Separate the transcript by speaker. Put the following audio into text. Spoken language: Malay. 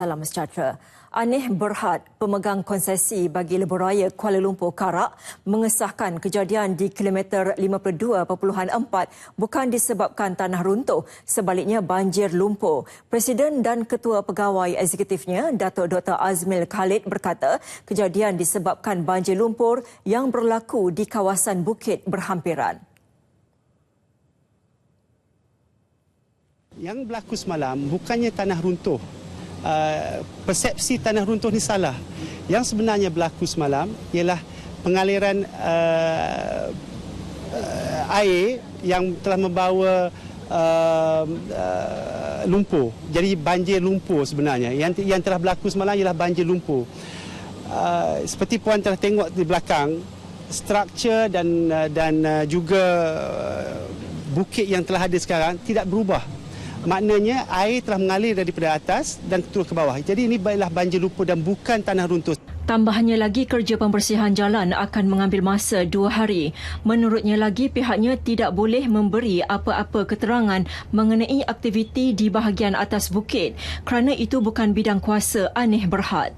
Speaker 1: Salam sejahtera. Aneh Berhad, pemegang konsesi bagi lebuh Kuala Lumpur Karak, mengesahkan kejadian di kilometer 52.4 bukan disebabkan tanah runtuh, sebaliknya banjir lumpur. Presiden dan Ketua Pegawai Eksekutifnya, Datuk Dr. Azmil Khalid berkata, kejadian disebabkan banjir lumpur yang berlaku di kawasan bukit berhampiran.
Speaker 2: Yang berlaku semalam bukannya tanah runtuh, Uh, persepsi tanah runtuh ni salah. Yang sebenarnya berlaku semalam ialah pengaliran uh, uh, air yang telah membawa uh, uh, lumpur. Jadi banjir lumpur sebenarnya. Yang yang telah berlaku semalam ialah banjir lumpur. Uh, seperti puan telah tengok di belakang, struktur dan uh, dan uh, juga uh, bukit yang telah ada sekarang tidak berubah maknanya air telah mengalir daripada atas dan turun ke bawah. Jadi ini baiklah banjir lumpur dan bukan tanah runtuh.
Speaker 1: Tambahnya lagi kerja pembersihan jalan akan mengambil masa dua hari. Menurutnya lagi pihaknya tidak boleh memberi apa-apa keterangan mengenai aktiviti di bahagian atas bukit kerana itu bukan bidang kuasa Aneh Berhad.